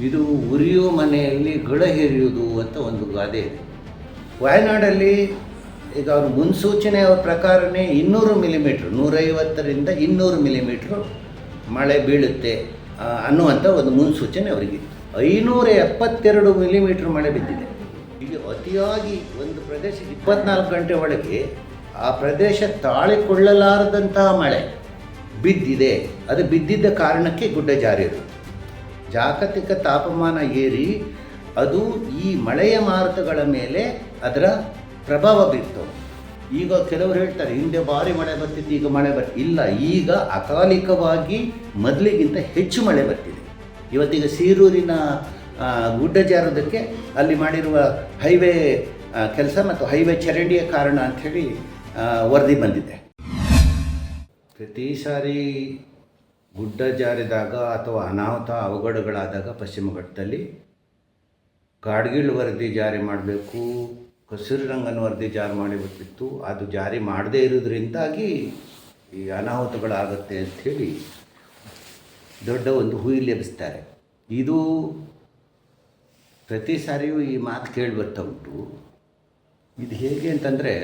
ಇದು ಉರಿಯುವ ಮನೆಯಲ್ಲಿ ಗಳ ಹೆರಿಯುವುದು ಅಂತ ಒಂದು ಗಾದೆ ಇದೆ. ವಯನಾಡಲ್ಲಿ ಈಗ ಅವ್ರ ಮುನ್ಸೂಚನೆಯ ಪ್ರಕಾರನೇ ಇನ್ನೂರು ಮಿಲಿಮೀಟ್ರ್ ನೂರೈವತ್ತರಿಂದ ಇನ್ನೂರು ಮಿಲಿಮೀಟ್ರು ಮಳೆ ಬೀಳುತ್ತೆ ಅನ್ನುವಂಥ ಒಂದು ಮುನ್ಸೂಚನೆ ಅವರಿಗಿತ್ತು ಐನೂರ ಎಪ್ಪತ್ತೆರಡು ಮಿಲಿಮೀಟ್ರ್ ಮಳೆ ಬಿದ್ದಿದೆ. ಈಗ ಅತಿಯಾಗಿ ಒಂದು ಪ್ರದೇಶ ಇಪ್ಪತ್ನಾಲ್ಕು ಗಂಟೆ ಒಳಗೆ ಆ ಪ್ರದೇಶ ತಾಳಿಕೊಳ್ಳಲಾರದಂತಹ ಮಳೆ ಬಿದ್ದಿದೆ. ಅದು ಬಿದ್ದಿದ್ದ ಕಾರಣಕ್ಕೆ ಗುಡ್ಡ ಜಾರಿರು ಜಾಗತಿಕ ತಾಪಮಾನ ಏರಿ ಅದು ಈ ಮಳೆಯ ಮಾರುತಗಳ ಮೇಲೆ ಅದರ ಪ್ರಭಾವ ಬಿತ್ತು ಈಗ ಕೆಲವರು ಹೇಳ್ತಾರೆ, ಹಿಂದೆ ಭಾರಿ ಮಳೆ ಬರ್ತಿತ್ತು, ಈಗ ಮಳೆ ಬರ್, ಇಲ್ಲ, ಈಗ ಅಕಾಲಿಕವಾಗಿ ಮೊದಲಿಗಿಂತ ಹೆಚ್ಚು ಮಳೆ ಬರ್ತಿದೆ. ಇವತ್ತೀಗ ಸೀರೂರಿನ ಗುಡ್ಡ ಜಾರೋದಕ್ಕೆ ಅಲ್ಲಿ ಮಾಡಿರುವ ಹೈವೇ ಕೆಲಸ ಮತ್ತು ಹೈವೇ ಚರಂಡಿಯ ಕಾರಣ ಅಂಥೇಳಿ ವರದಿ ಬಂದಿದೆ. ಪ್ರತಿ ಸಾರಿ ಗುಡ್ಡ ಜಾರಿದಾಗ ಅಥವಾ ಅನಾಹುತ ಅವಘಡಗಳಾದಾಗ ಪಶ್ಚಿಮ ಘಟ್ಟದಲ್ಲಿ ಕಾಡ್ಗಿಳ್ ವರದಿ ಜಾರಿ ಮಾಡಬೇಕು, ಕಸಿರು ರಂಗನ ವರದಿ ಜಾರಿ ಮಾಡಿಬಿಟ್ಟಿತ್ತು ಅದು ಜಾರಿ ಮಾಡದೇ ಇರೋದ್ರಿಂದಾಗಿ ಈ ಅನಾಹುತಗಳಾಗುತ್ತೆ ಅಂಥೇಳಿ ದೊಡ್ಡ ಒಂದು ಹುಯಿಲ್ ಎಬ್ಬಿಸ್ತಾರೆ. ಇದು ಪ್ರತಿ ಸಾರಿಯೂ ಈ ಮಾತು ಕೇಳಿ ಬರ್ತಾ ಉಂಟು. ಇದು ಹೇಗೆ ಅಂತಂದರೆ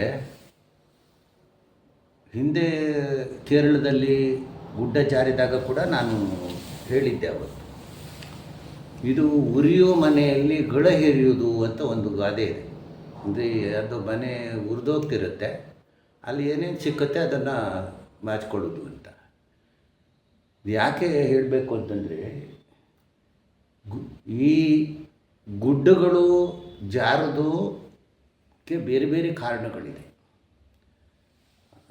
ಹಿಂದೆ ಕೇರಳದಲ್ಲಿ ಗುಡ್ಡ ಜಾರಿದಾಗ ಕೂಡ ನಾನು ಹೇಳಿದ್ದೆ ಅವತ್ತು. ಇದು ಉರಿಯೋ ಮನೆಯಲ್ಲಿ ಗಳ ಹೆರಿಯುವುದು ಅಂತ ಒಂದು ಗಾದೆ ಇದೆ. ಅಂದರೆ ಅದು ಮನೆ ಉರಿದೋಗ್ತಿರುತ್ತೆ, ಅಲ್ಲಿ ಏನೇನು ಸಿಕ್ಕುತ್ತೆ ಅದನ್ನು ಮಾಚ್ಕೊಳ್ಳೋದು ಅಂತ. ಯಾಕೆ ಹೇಳಬೇಕು ಅಂತಂದರೆ ಈ ಗುಡ್ಡಗಳು ಜಾರದಕ್ಕೆ ಬೇರೆ ಬೇರೆ ಕಾರಣಗಳಿದೆ.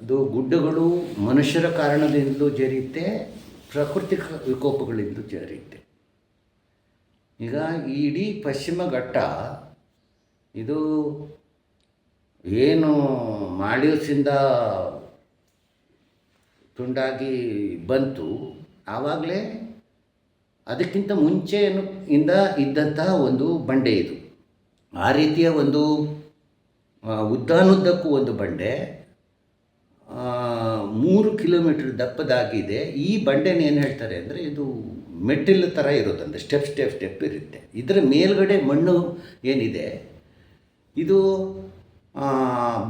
ಅದು ಗುಡ್ಡಗಳು ಮನುಷ್ಯರ ಕಾರಣದಿಂದಲೂ ಜರಿಯುತ್ತೆ ಪ್ರಾಕೃತಿಕ ವಿಕೋಪಗಳಿಂದಲೂ ಜರಿಯುತ್ತೆ. ಈಗ ಈ ಇಡೀ ಪಶ್ಚಿಮ ಘಟ್ಟ, ಇದು ಏನು ಮಾಲ್ಡೀವ್ಸಿಂದ ತುಂಡಾಗಿ ಬಂತು, ಆವಾಗಲೇ ಅದಕ್ಕಿಂತ ಮುಂಚೆ ಇಂದ ಇದ್ದಂತಹ ಒಂದು ಬಂಡೆ ಇದು. ಆ ರೀತಿಯ ಒಂದು ಉದ್ದಾನುದ್ದಕ್ಕೂ ಒಂದು ಬಂಡೆ. ಮೂರು ಕಿಲೋಮೀಟರ್ ದಪ್ಪದಾಗಿದೆ. ಈ ಬಂಡೆನ ಏನು ಹೇಳ್ತಾರೆ ಅಂದರೆ ಇದು ಮೆಟ್ಟಿಲು ಥರ ಇರೋದಂದ್ರೆ ಸ್ಟೆಪ್ ಸ್ಟೆಪ್ ಸ್ಟೆಪ್ ಇರುತ್ತೆ. ಇದರ ಮೇಲ್ಗಡೆ ಮಣ್ಣು ಏನಿದೆ, ಇದು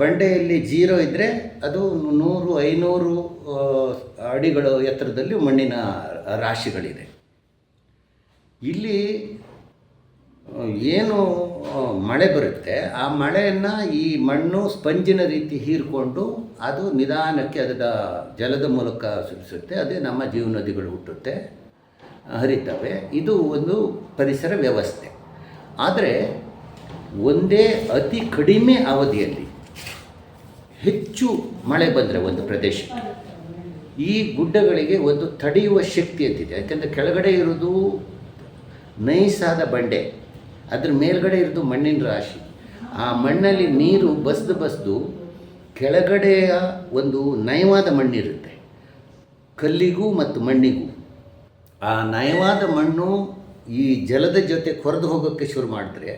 ಬಂಡೆಯಲ್ಲಿ ಜೀರೋ ಇದ್ದರೆ ಅದು ನೂರು, ಐನೂರು ಅಡಿಗಳು ಎತ್ತರದಲ್ಲಿ ಮಣ್ಣಿನ ರಾಶಿಗಳಿದೆ. ಇಲ್ಲಿ ಏನು ಮಳೆ ಬರುತ್ತೆ, ಆ ಮಳೆಯನ್ನು ಈ ಮಣ್ಣು ಸ್ಪಂಜಿನ ರೀತಿ ಹೀರಿಕೊಂಡು ಅದು ನಿಧಾನಕ್ಕೆ ಅದರ ಜಲದ ಮೂಲಕ ಸುರಿಸುತ್ತೆ, ಅದೇ ನಮ್ಮ ಜೀವನದಿಗಳು ಹುಟ್ಟುತ್ತೆ, ಹರಿತವೆ. ಇದು ಒಂದು ಪರಿಸರ ವ್ಯವಸ್ಥೆ. ಆದರೆ ಒಂದೇ ಅತಿ ಕಡಿಮೆ ಅವಧಿಯಲ್ಲಿ ಹೆಚ್ಚು ಮಳೆ ಬಂದರೆ ಒಂದು ಪ್ರದೇಶಕ್ಕೆ ಈ ಗುಡ್ಡಗಳಿಗೆ ಒಂದು ತಡೆಯುವ ಶಕ್ತಿ ಅಂತಿದೆ. ಯಾಕೆಂದರೆ ಕೆಳಗಡೆ ಇರೋದು ನೈಸಾದ ಬಂಡೆ. ಅದ್ರ ಮೇಲ್ಗಡೆ ಇರೋದು ಮಣ್ಣಿನ ರಾಶಿ. ಆ ಮಣ್ಣಲ್ಲಿ ನೀರು ಬಸ್ದು ಬಸ್ದು ಕೆಳಗಡೆಯ ಒಂದು ನಯವಾದ ಮಣ್ಣಿರುತ್ತೆ. ಕಲ್ಲಿಗೂ ಮತ್ತು ಮಣ್ಣಿಗೂ. ಆ ನಯವಾದ ಮಣ್ಣು ಈ ಜಲದ ಜೊತೆ ಕೊರೆದು ಹೋಗೋಕ್ಕೆ ಶುರು ಮಾಡಿದ್ರೆ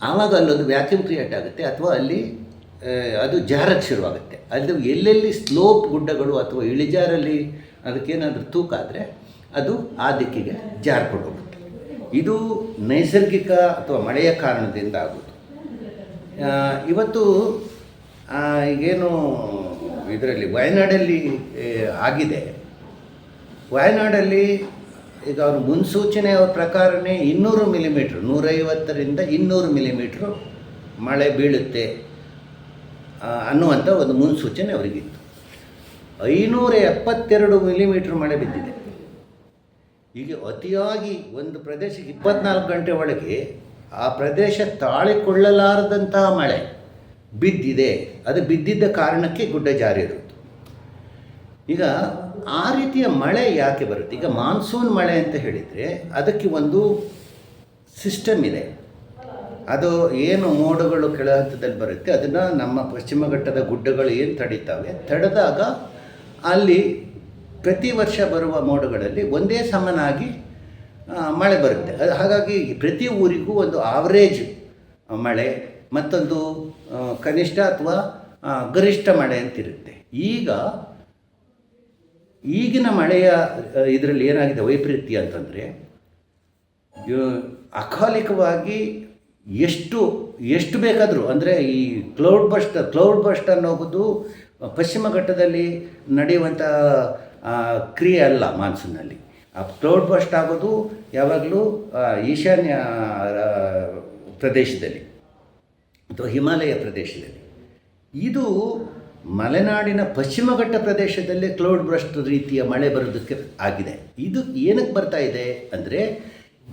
ಆವಾಗ ಅಲ್ಲೊಂದು ವ್ಯಾಕ್ಯೂಮ್ ಕ್ರಿಯೇಟ್ ಆಗುತ್ತೆ ಅಥವಾ ಅಲ್ಲಿ ಅದು ಜಾರಕ್ಕೆ ಶುರುವಾಗುತ್ತೆ. ಅದು ಎಲ್ಲೆಲ್ಲಿ ಸ್ಲೋಪ್ ಗುಡ್ಡಗಳು ಅಥವಾ ಇಳಿಜಾರಲ್ಲಿ ಅದಕ್ಕೇನಾದರೂ ತೂಕ ಆದರೆ ಅದು ಆ ದಿಕ್ಕಿಗೆ ಜಾರ್ಕೊಂಡು ಹೋಗುತ್ತೆ. ಇದು ನೈಸರ್ಗಿಕ ಅಥವಾ ಮಳೆಯ ಕಾರಣದಿಂದ ಆಗೋದು ಇವತ್ತು ಈಗೇನು ಇದರಲ್ಲಿ ವಯನಾಡಲ್ಲಿ ಆಗಿದೆ. ವಯನಾಡಲ್ಲಿ ಈಗ ಅವ್ರ ಮುನ್ಸೂಚನೆಯ ಪ್ರಕಾರನೇ ಇನ್ನೂರು ಮಿಲಿಮೀಟ್ರ್ ನೂರೈವತ್ತರಿಂದ ಇನ್ನೂರು ಮಿಲಿಮೀಟ್ರ್ ಮಳೆ ಬೀಳುತ್ತೆ ಅನ್ನುವಂಥ ಒಂದು ಮುನ್ಸೂಚನೆ ಅವರಿಗಿತ್ತು. ಐನೂರ ಎಪ್ಪತ್ತೆರಡು ಮಿಲಿಮೀಟ್ರ್ ಮಳೆ ಬಿದ್ದಿದೆ. ಈಗ ಅತಿಯಾಗಿ ಒಂದು ಪ್ರದೇಶಕ್ಕೆ ಇಪ್ಪತ್ನಾಲ್ಕು ಗಂಟೆ ಒಳಗೆ ಆ ಪ್ರದೇಶ ತಾಳಿಕೊಳ್ಳಲಾರದಂತಹ ಮಳೆ ಬಿದ್ದಿದೆ. ಅದು ಬಿದ್ದಿದ್ದ ಕಾರಣಕ್ಕೆ ಗುಡ್ಡ ಜಾರಿರೋದು ಈಗ ಆ ರೀತಿಯ ಮಳೆ ಯಾಕೆ ಬರುತ್ತೆ? ಈಗ ಮಾನ್ಸೂನ್ ಮಳೆ ಅಂತ ಹೇಳಿದರೆ ಅದಕ್ಕೆ ಒಂದು ಸಿಸ್ಟಮ್ ಇದೆ. ಅದು ಏನು ಮೋಡಗಳು ಕೆಳ ಹಂತದಲ್ಲಿ ಬರುತ್ತೆ, ಅದನ್ನು ನಮ್ಮ ಪಶ್ಚಿಮ ಘಟ್ಟದ ಗುಡ್ಡಗಳು ಏನು ತಡೀತವೆ? ತಡೆದಾಗ ಅಲ್ಲಿ ಪ್ರತಿ ವರ್ಷ ಬರುವ ಮೋಡಗಳಲ್ಲಿ ಒಂದೇ ಸಮನಾಗಿ ಮಳೆ ಬರುತ್ತೆ. ಹಾಗಾಗಿ ಪ್ರತಿ ಊರಿಗೂ ಒಂದು ಆವರೇಜ್ ಮಳೆ, ಮತ್ತೊಂದು ಕನಿಷ್ಠ ಅಥವಾ ಗರಿಷ್ಠ ಮಳೆ ಅಂತಿರುತ್ತೆ. ಈಗ ಈಗಿನ ಮಳೆಯ ಇದರಲ್ಲಿ ಏನಾಗಿದೆ ವೈಪರೀತ್ಯ ಅಂತಂದರೆ ಅಕಾಲಿಕವಾಗಿ ಎಷ್ಟು ಎಷ್ಟು ಬೇಕಾದರೂ, ಅಂದರೆ ಈ ಕ್ಲೌಡ್ ಬಸ್ಟ್ ಕ್ಲೌಡ್ ಬಸ್ಟ್ ಅನ್ನೋದು, ಪಶ್ಚಿಮ ಘಟ್ಟದಲ್ಲಿ ನಡೆಯುವಂಥ ಕ್ರಿಯೆ ಅಲ್ಲ ಮಾನ್ಸೂನ್ನಲ್ಲಿ ಆ, ಕ್ಲೌಡ್ ಬಸ್ಟ್ ಆಗೋದು ಯಾವಾಗಲೂ ಈಶಾನ್ಯ ಪ್ರದೇಶದಲ್ಲಿ ಅಥವಾ ಹಿಮಾಲಯ ಪ್ರದೇಶದಲ್ಲಿ. ಇದು ಮಲೆನಾಡಿನ ಪಶ್ಚಿಮ ಘಟ್ಟ ಪ್ರದೇಶದಲ್ಲಿ ಕ್ಲೌಡ್ ಬ್ರಸ್ಟ್ ರೀತಿಯ ಮಳೆ ಬರೋದಕ್ಕೆ ಆಗಿದೆ. ಇದು ಏನಕ್ಕೆ ಬರ್ತಾ ಇದೆ ಅಂದರೆ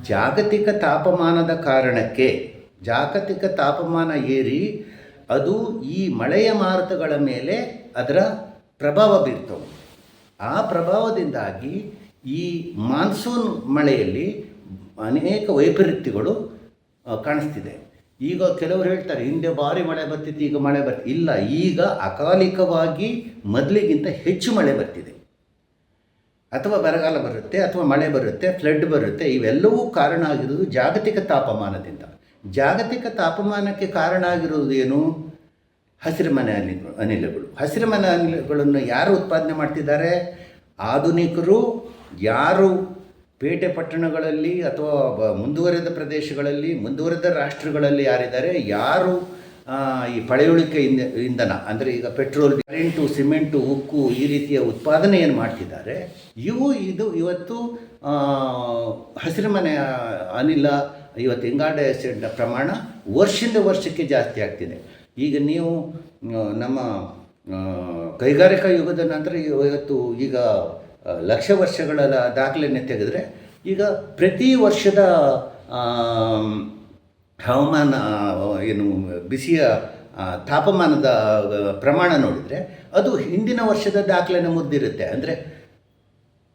ಜಾಗತಿಕ ತಾಪಮಾನದ ಕಾರಣಕ್ಕೆ, ಜಾಗತಿಕ ತಾಪಮಾನ ಏರಿ ಅದು ಈ ಮಳೆಯ ಮಾರುತಗಳ ಮೇಲೆ ಅದರ ಪ್ರಭಾವ ಬೀರ್ತವೆ. ಆ ಪ್ರಭಾವದಿಂದಾಗಿ ಈ ಮಾನ್ಸೂನ್ ಮಳೆಯಲ್ಲಿ ಅನೇಕ ವೈಪರೀತ್ಯಗಳು ಕಾಣಿಸ್ತಿದೆ. ಈಗ ಕೆಲವರು ಹೇಳ್ತಾರೆ, ಹಿಂದೆ ಭಾರಿ ಮಳೆ ಬರ್ತಿತ್ತು, ಈಗ ಮಳೆ ಬರ್ತಿ, ಇಲ್ಲ, ಈಗ ಅಕಾಲಿಕವಾಗಿ ಮೊದಲಿಗಿಂತ ಹೆಚ್ಚು ಮಳೆ ಬರ್ತಿದೆ. ಅಥವಾ ಬರಗಾಲ ಬರುತ್ತೆ, ಅಥವಾ ಮಳೆ ಬರುತ್ತೆ, ಫ್ಲಡ್ ಬರುತ್ತೆ, ಇವೆಲ್ಲವೂ ಕಾರಣ ಆಗಿರೋದು ಜಾಗತಿಕ ತಾಪಮಾನದಿಂದ. ಜಾಗತಿಕ ತಾಪಮಾನಕ್ಕೆ ಕಾರಣ ಆಗಿರೋದು ಏನು? ಹಸಿರುಮನೆ ಅನಿಲ ಅನಿಲಗಳು. ಹಸಿರುಮನೆ ಅನಿಲಗಳನ್ನು ಯಾರು ಉತ್ಪಾದನೆ ಮಾಡ್ತಿದ್ದಾರೆ? ಆಧುನಿಕರು ಯಾರು ಪೇಟೆ ಪಟ್ಟಣಗಳಲ್ಲಿ ಅಥವಾ ಮುಂದುವರೆದ ಪ್ರದೇಶಗಳಲ್ಲಿ, ಮುಂದುವರೆದ ರಾಷ್ಟ್ರಗಳಲ್ಲಿ ಯಾರಿದ್ದಾರೆ? ಯಾರು ಈ ಪಳೆಯುಳಿಕೆ ಇಂಧ ಇಂಧನ, ಅಂದರೆ ಈಗ ಪೆಟ್ರೋಲ್, ಕರೆಂಟು, ಸಿಮೆಂಟು, ಉಕ್ಕು ಈ ರೀತಿಯ ಉತ್ಪಾದನೆಯನ್ನು ಮಾಡ್ತಿದ್ದಾರೆ? ಇವು ಇದು ಇವತ್ತು ಹಸಿರುಮನೆಯ ಹಸಿರುಮನೆ ಅನಿಲ, ಇವತ್ತು ಇಂಗಾಲ ಡೈಆಕ್ಸೈಡ್ನ ಪ್ರಮಾಣ ವರ್ಷದಿಂದ ವರ್ಷಕ್ಕೆ ಜಾಸ್ತಿ ಆಗ್ತಿದೆ. ಈಗ ನೀವು ನಮ್ಮ ಕೈಗಾರಿಕಾ ಯುಗದ ನಂತರ ಇವತ್ತು ಈಗ ಲಕ್ಷ ವರ್ಷಗಳ ದಾಖಲೆಯನ್ನು ತೆಗೆದರೆ ಈಗ ಪ್ರತಿ ವರ್ಷದ ಹವಾಮಾನ, ಏನು, ಬಿಸಿಯ ತಾಪಮಾನದ ಪ್ರಮಾಣ ನೋಡಿದರೆ ಅದು ಹಿಂದಿನ ವರ್ಷದ ದಾಖಲೆನ ಮುದ್ದಿರುತ್ತೆ ಅಂದರೆ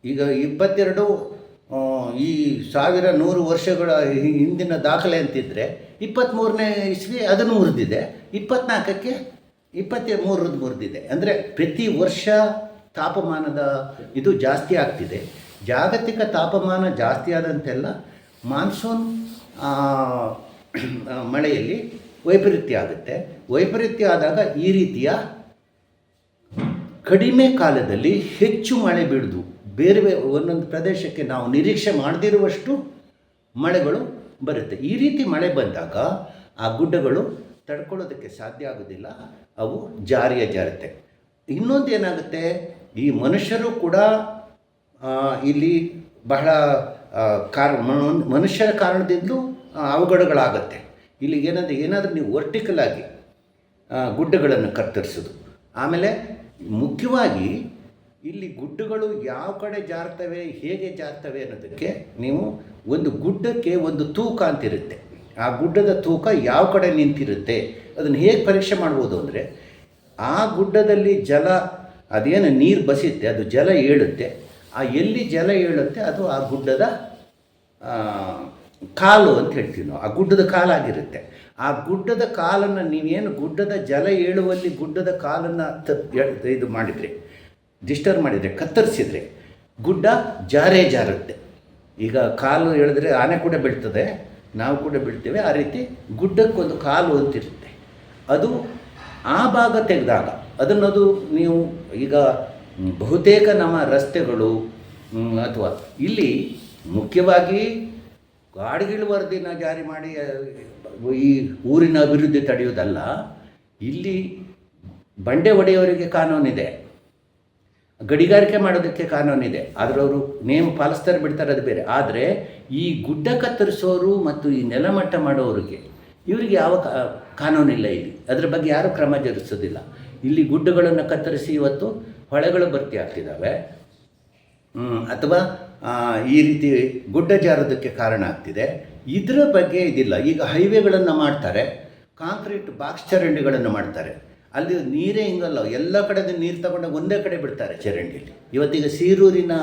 ಈಗ ಇಪ್ಪತ್ತೆರಡು ಈ ಸಾವಿರ ನೂರು ವರ್ಷಗಳ ಹಿಂದಿನ ದಾಖಲೆ ಅಂತಿದ್ದರೆ ಇಪ್ಪತ್ತ್ಮೂರನೇ ಇಸ್ವಿ ಅದನ್ನು ಮುರಿದಿದೆ. ಇಪ್ಪತ್ನಾಲ್ಕಕ್ಕೆ ಇಪ್ಪತ್ತ ಮೂರರದ್ದು ಮುರಿದಿದೆ. ಅಂದರೆ ಪ್ರತಿ ವರ್ಷ ತಾಪಮಾನದ ಇದು ಜಾಸ್ತಿ ಆಗ್ತಿದೆ. ಜಾಗತಿಕ ತಾಪಮಾನ ಜಾಸ್ತಿ ಆದಂತೆಲ್ಲ ಮಾನ್ಸೂನ್ ಮಳೆಯಲ್ಲಿ ವೈಪರೀತ್ಯ ಆಗುತ್ತೆ. ವೈಪರೀತ್ಯ ಆದಾಗ ಈ ರೀತಿಯ ಕಡಿಮೆ ಕಾಲದಲ್ಲಿ ಹೆಚ್ಚು ಮಳೆ ಬೀಳುದು ಬೇರೆ ಬೇರೆ ಒಂದೊಂದು ಪ್ರದೇಶಕ್ಕೆ ನಾವು ನಿರೀಕ್ಷೆ ಮಾಡದಿರುವಷ್ಟು ಮಳೆಗಳು ಬರುತ್ತೆ. ಈ ರೀತಿ ಮಳೆ ಬಂದಾಗ ಆ ಗುಡ್ಡಗಳು ತಡ್ಕೊಳ್ಳೋದಕ್ಕೆ ಸಾಧ್ಯ ಆಗೋದಿಲ್ಲ. ಅವು ಜಾರಿಯ ಜಾರುತ್ತೆ. ಇನ್ನೊಂದು ಏನಾಗುತ್ತೆ? ಈ ಮನುಷ್ಯರು ಕೂಡ ಇಲ್ಲಿ ಬಹಳ ಕಾರ್ ಕಾರ ಮನು- ಮನುಷ್ಯರ ಕಾರಣದಿಂದಲೂ ಅವಘಡಗಳಾಗತ್ತೆ. ಇಲ್ಲಿ ಏನಾದರೂ ಏನಾದರೂ ನೀವು ವರ್ಟಿಕಲ್ ಆಗಿ ಗುಡ್ಡಗಳನ್ನು ಕತ್ತರಿಸೋದು. ಆಮೇಲೆ ಮುಖ್ಯವಾಗಿ ಇಲ್ಲಿ ಗುಡ್ಡಗಳು ಯಾವ ಕಡೆ ಜಾರ್ತವೆ, ಹೇಗೆ ಜಾರ್ತವೆ ಅನ್ನೋದಕ್ಕೆ ನೀವು ಒಂದು ಗುಡ್ಡಕ್ಕೆ ಒಂದು ತೂಕ ಅಂತಿರುತ್ತೆ. ಆ ಗುಡ್ಡದ ತೂಕ ಯಾವ ಕಡೆ ನಿಂತಿರುತ್ತೆ, ಅದನ್ನು ಹೇಗೆ ಪರೀಕ್ಷೆ ಮಾಡ್ಬೋದು ಅಂದರೆ, ಆ ಗುಡ್ಡದಲ್ಲಿ ಜಲ, ಅದೇನು ನೀರು ಬಸಿಯುತ್ತೆ, ಅದು ಜಲ ಏಳುತ್ತೆ. ಆ ಎಲ್ಲಿ ಜಲ ಏಳುತ್ತೆ, ಅದು ಆ ಗುಡ್ಡದ ಕಾಲು ಅಂತ ಹೇಳ್ತೀವಿ ನಾವು. ಆ ಗುಡ್ಡದ ಕಾಲಾಗಿರುತ್ತೆ. ಆ ಗುಡ್ಡದ ಕಾಲನ್ನು ನೀವೇನು ಗುಡ್ಡದ ಜಲ ಏಳುವಲ್ಲಿ ಗುಡ್ಡದ ಕಾಲನ್ನು ತ ಇದು ಮಾಡಿದರೆ ಡಿಸ್ಟರ್ಬ್ ಮಾಡಿದರೆ, ಕತ್ತರಿಸಿದರೆ, ಗುಡ್ಡ ಜಾರೇ ಜಾರುತ್ತೆ. ಈಗ ಕಾಲು ಎಳೆದ್ರೆ ಆನೆ ಕೂಡ ಬೀಳ್ತದೆ, ನಾವು ಕೂಡ ಬೀಳ್ತೇವೆ. ಆ ರೀತಿ ಗುಡ್ಡಕ್ಕೊಂದು ಕಾಲು ಅಂತಿರುತ್ತೆ. ಅದು ಆ ಭಾಗ ತೆಗೆದಾಗ, ಅದನ್ನದು ನೀವು ಈಗ ಬಹುತೇಕ ನಮ್ಮ ರಸ್ತೆಗಳು ಅಥವಾ ಇಲ್ಲಿ ಮುಖ್ಯವಾಗಿ ಗಾಡಿಗಳ ವರದಿನ ಜಾರಿ ಮಾಡಿ, ಈ ಊರಿನ ಅಭಿವೃದ್ಧಿ ತಡೆಯೋದಲ್ಲ ಇಲ್ಲಿ ಬಂಡೆ ಒಡೆಯವರಿಗೆ ಕಾನೂನಿದೆ. ಗಡಿಗಾರಿಕೆ ಮಾಡೋದಕ್ಕೆ ಕಾನೂನಿದೆ. ಆದರೆ ಅವರು ನೇಮ್ ಪಾಲಿಸ್ತಾರೆ, ಬಿಡ್ತಾರೆ, ಅದು ಬೇರೆ. ಆದರೆ ಈ ಗುಡ್ಡ ಕತ್ತರಿಸೋರು ಮತ್ತು ಈ ನೆಲಮಟ್ಟ ಮಾಡೋರಿಗೆ ಇವರಿಗೆ ಯಾವ ಕಾನೂನಿಲ್ಲ ಇಲ್ಲಿ. ಅದರ ಬಗ್ಗೆ ಯಾರೂ ಕ್ರಮ ಜರುಗಿಸೋದಿಲ್ಲ. ಇಲ್ಲಿ ಗುಡ್ಡಗಳನ್ನು ಕತ್ತರಿಸಿ ಇವತ್ತು ಹೊಳೆಗಳು ಭರ್ತಿ ಆಗ್ತಿದ್ದಾವೆ ಅಥವಾ ಈ ರೀತಿ ಗುಡ್ಡ ಜಾರೋದಕ್ಕೆ ಕಾರಣ ಆಗ್ತಿದೆ. ಇದರ ಬಗ್ಗೆ ಇದಿಲ್ಲ. ಈಗ ಹೈವೇಗಳನ್ನು ಮಾಡ್ತಾರೆ. ಕಾಂಕ್ರೀಟ್ ಬಾಕ್ಸ್ ಚರಂಡಿಗಳನ್ನು ಮಾಡ್ತಾರೆ. ಅಲ್ಲಿ ನೀರೇ ಹಿಂಗಲ್ಲ, ಎಲ್ಲ ಕಡೆ ನೀರು ತಗೊಂಡಾಗ ಒಂದೇ ಕಡೆ ಬಿಡ್ತಾರೆ ಚರಂಡಿಯಲ್ಲಿ. ಇವತ್ತೀಗ ಸೀರೂರಿನ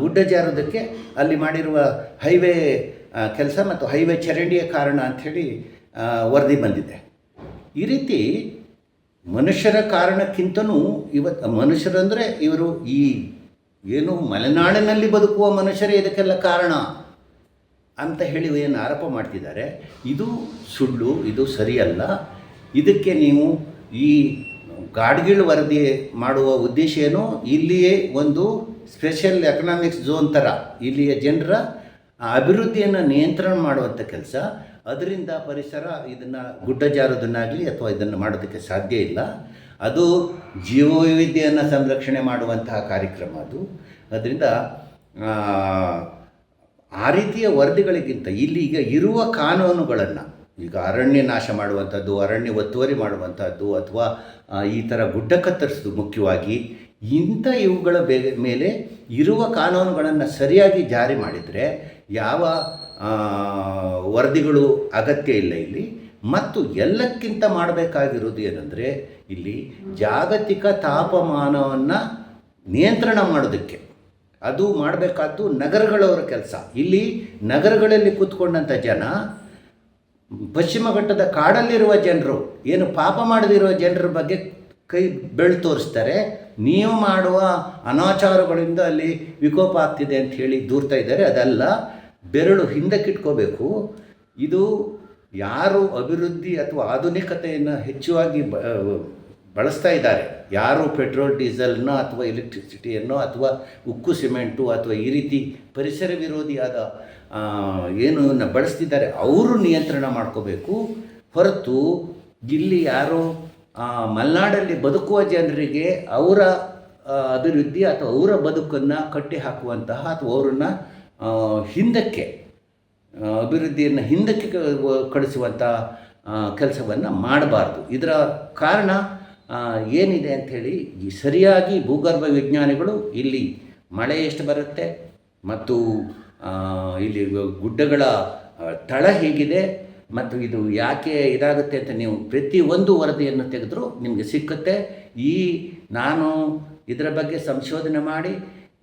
ಗುಡ್ಡ ಜಾರೋದಕ್ಕೆ ಅಲ್ಲಿ ಮಾಡಿರುವ ಹೈವೇ ಕೆಲಸ ಮತ್ತು ಹೈವೇ ಚರಂಡಿಯ ಕಾರಣ ಅಂಥೇಳಿ ವರದಿ ಬಂದಿದೆ. ಈ ರೀತಿ ಮನುಷ್ಯರ ಕಾರಣಕ್ಕಿಂತನೂ ಇವತ್ತು ಮನುಷ್ಯರಂದರೆ ಇವರು ಈ ಏನು ಮಲೆನಾಡಿನಲ್ಲಿ ಬದುಕುವ ಮನುಷ್ಯರೇ ಇದಕ್ಕೆಲ್ಲ ಕಾರಣ ಅಂತ ಹೇಳಿ ಏನು ಆರೋಪ ಮಾಡ್ತಿದ್ದಾರೆ, ಇದು ಸುಳ್ಳು, ಇದು ಸರಿಯಲ್ಲ. ಇದಕ್ಕೆ ನೀವು ಈ ಗಾಡ್ಗಿಳ್ ವರದಿ ಮಾಡುವ ಉದ್ದೇಶ ಏನು? ಇಲ್ಲಿಯೇ ಒಂದು ಸ್ಪೆಷಲ್ ಎಕನಾಮಿಕ್ಸ್ ಝೋನ್ ಥರ ಇಲ್ಲಿಯ ಜನರ ಅಭಿವೃದ್ಧಿಯನ್ನು ನಿಯಂತ್ರಣ ಮಾಡುವಂಥ ಕೆಲಸ. ಅದರಿಂದ ಪರಿಸರ ಇದನ್ನು ಗುಡ್ಡ ಜಾರೋದನ್ನಾಗಲಿ ಅಥವಾ ಇದನ್ನು ಮಾಡೋದಕ್ಕೆ ಸಾಧ್ಯ ಇಲ್ಲ. ಅದು ಜೀವವೈವಿಧ್ಯೆಯನ್ನು ಸಂರಕ್ಷಣೆ ಮಾಡುವಂತಹ ಕಾರ್ಯಕ್ರಮ ಅದು. ಅದರಿಂದ ಆ ರೀತಿಯ ವರದಿಗಳಿಗಿಂತ ಇಲ್ಲಿ ಈಗ ಇರುವ ಕಾನೂನುಗಳನ್ನು ಈಗ ಅರಣ್ಯ ನಾಶ ಮಾಡುವಂಥದ್ದು, ಅರಣ್ಯ ಒತ್ತುವರಿ ಮಾಡುವಂಥದ್ದು ಅಥವಾ ಈ ಥರ ಗುಡ್ಡ ಕತ್ತರಿಸೋದು ಮುಖ್ಯವಾಗಿ ಇಂಥ ಇವುಗಳ ಮೇಲೆ ಇರುವ ಕಾನೂನುಗಳನ್ನು ಸರಿಯಾಗಿ ಜಾರಿ ಮಾಡಿದರೆ ಯಾವ ವರದಿಗಳು ಅಗತ್ಯ ಇಲ್ಲ ಇಲ್ಲಿ. ಮತ್ತು ಎಲ್ಲಕ್ಕಿಂತ ಮಾಡಬೇಕಾಗಿರೋದು ಏನಂದರೆ ಇಲ್ಲಿ ಜಾಗತಿಕ ತಾಪಮಾನವನ್ನು ನಿಯಂತ್ರಣ ಮಾಡೋದಕ್ಕೆ. ಅದು ಮಾಡಬೇಕಾದ್ದು ನಗರಗಳವರ ಕೆಲಸ. ಇಲ್ಲಿ ನಗರಗಳಲ್ಲಿ ಕೂತ್ಕೊಂಡಂಥ ಜನ ಪಶ್ಚಿಮ ಘಟ್ಟದ ಕಾಡಲ್ಲಿರುವ ಜನರು, ಏನು ಪಾಪ ಮಾಡದಿರುವ ಜನರ ಬಗ್ಗೆ ಕೈ ಬೆಳ್ ತೋರಿಸ್ತಾರೆ. ನೀವು ಮಾಡುವ ಅನಾಚಾರಗಳಿಂದ ಅಲ್ಲಿ ವಿಕೋಪ ಆಗ್ತಿದೆ ಅಂತ ಹೇಳಿ ದೂರ್ತಾ ಇದ್ದಾರೆ. ಅದಲ್ಲ, ಬೆರಳು ಹಿಂದಕ್ಕಿಟ್ಕೋಬೇಕು. ಇದು ಯಾರು ಅಭಿವೃದ್ಧಿ ಅಥವಾ ಆಧುನಿಕತೆಯನ್ನು ಹೆಚ್ಚುವಾಗಿ ಬ ಬಳಸ್ತಾ ಇದ್ದಾರೆ. ಯಾರು ಪೆಟ್ರೋಲ್, ಡೀಸೆಲ್ನೋ ಅಥವಾ ಎಲೆಕ್ಟ್ರಿಸಿಟಿಯನ್ನು ಅಥವಾ ಉಕ್ಕು, ಸಿಮೆಂಟು ಅಥವಾ ಈ ರೀತಿ ಪರಿಸರ ವಿರೋಧಿಯಾದ ಏನು ಬಳಸ್ತಿದ್ದಾರೆ, ಅವರು ನಿಯಂತ್ರಣ ಮಾಡ್ಕೋಬೇಕು. ಹೊರತು ಇಲ್ಲಿ ಯಾರು ಮಲೆನಾಡಲ್ಲಿ ಬದುಕುವ ಜನರಿಗೆ ಅವರ ಅಭಿವೃದ್ಧಿ ಅಥವಾ ಅವರ ಬದುಕನ್ನು ಕಟ್ಟಿ ಹಾಕುವಂತಹ ಅಥವಾ ಅವರನ್ನು ಹಿಂದಕ್ಕೆ ಅಭಿವೃದ್ಧಿಯನ್ನು ಹಿಂದಕ್ಕೆ ಕಳಿಸುವಂಥ ಕೆಲಸವನ್ನು ಮಾಡಬಾರ್ದು. ಇದರ ಕಾರಣ ಏನಿದೆ ಅಂಥೇಳಿ ಈ ಸರಿಯಾಗಿ ಭೂಗರ್ಭ ವಿಜ್ಞಾನಿಗಳು ಇಲ್ಲಿ ಮಳೆ ಎಷ್ಟು ಬರುತ್ತೆ ಮತ್ತು ಇಲ್ಲಿ ಗುಡ್ಡಗಳ ತಳ ಹೇಗಿದೆ ಮತ್ತು ಇದು ಯಾಕೆ ಇದಾಗುತ್ತೆ ಅಂತ ನೀವು ಪ್ರತಿ ಒಂದು ವರದಿಯನ್ನು ತೆಗೆದರೂ ನಿಮಗೆ ಸಿಕ್ಕುತ್ತೆ. ಈ ನಾನು ಇದರ ಬಗ್ಗೆ ಸಂಶೋಧನೆ ಮಾಡಿ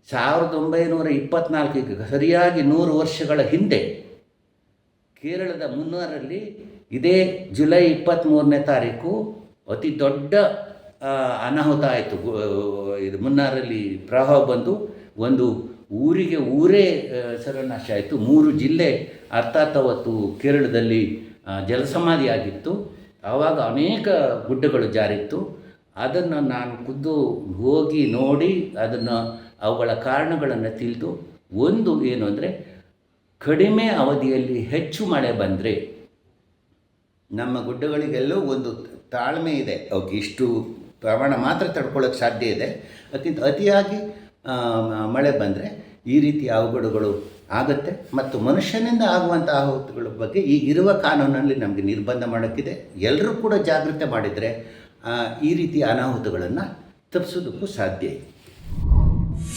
ಸಾವಿರದ ಒಂಬೈನೂರ ಇಪ್ಪತ್ನಾಲ್ಕಿಗೆ ಸರಿಯಾಗಿ ನೂರು ವರ್ಷಗಳ ಹಿಂದೆ ಕೇರಳದ ಮುನ್ನಾರಲ್ಲಿ ಇದೇ ಜುಲೈ ಇಪ್ಪತ್ತ್ಮೂರನೇ ತಾರೀಕು ಅತಿ ದೊಡ್ಡ ಅನಾಹುತ ಆಯಿತು. ಇದು ಮುನ್ನಾರಲ್ಲಿ ಪ್ರವಾಹ ಬಂದು ಒಂದು ಊರಿಗೆ ಊರೇ ಸರ್ವನಾಶ ಆಯಿತು. ಮೂರು ಜಿಲ್ಲೆ ಅರ್ಥಾತ್ ಅವತ್ತು ಕೇರಳದಲ್ಲಿ ಜಲಸಮಾಧಿ ಆಗಿತ್ತು. ಆವಾಗ ಅನೇಕ ಗುಡ್ಡಗಳು ಜಾರಿತ್ತು. ಅದನ್ನು ನಾನು ಖುದ್ದು ಹೋಗಿ ನೋಡಿ ಅದನ್ನು ಅವುಗಳ ಕಾರಣಗಳನ್ನು ತಿಳಿದು, ಒಂದು ಏನು ಅಂದರೆ ಕಡಿಮೆ ಅವಧಿಯಲ್ಲಿ ಹೆಚ್ಚು ಮಳೆ ಬಂದರೆ ನಮ್ಮ ಗುಡ್ಡಗಳಿಗೆಲ್ಲೂ ಒಂದು ತಾಳ್ಮೆ ಇದೆ. ಅವಕ್ಕೆ ಇಷ್ಟು ಪ್ರಮಾಣ ಮಾತ್ರ ತಡ್ಕೊಳ್ಳೋಕ್ಕೆ ಸಾಧ್ಯ ಇದೆ. ಅದಕ್ಕಿಂತ ಅತಿಯಾಗಿ ಮಳೆ ಬಂದರೆ ಈ ರೀತಿ ಅವಘಡಗಳು ಆಗುತ್ತೆ. ಮತ್ತು ಮನುಷ್ಯನಿಂದ ಆಗುವಂಥ ಆಹುತಿಗಳ ಬಗ್ಗೆ ಈ ಇರುವ ಕಾನೂನಲ್ಲಿ ನಮಗೆ ನಿರ್ಬಂಧ ಮಾಡೋಕ್ಕಿದೆ. ಎಲ್ಲರೂ ಕೂಡ ಜಾಗೃತೆ ಮಾಡಿದರೆ ಈ ರೀತಿ ಅನಾಹುತಗಳನ್ನು ತಪ್ಪಿಸೋದಕ್ಕೂ ಸಾಧ್ಯ ಇದೆ.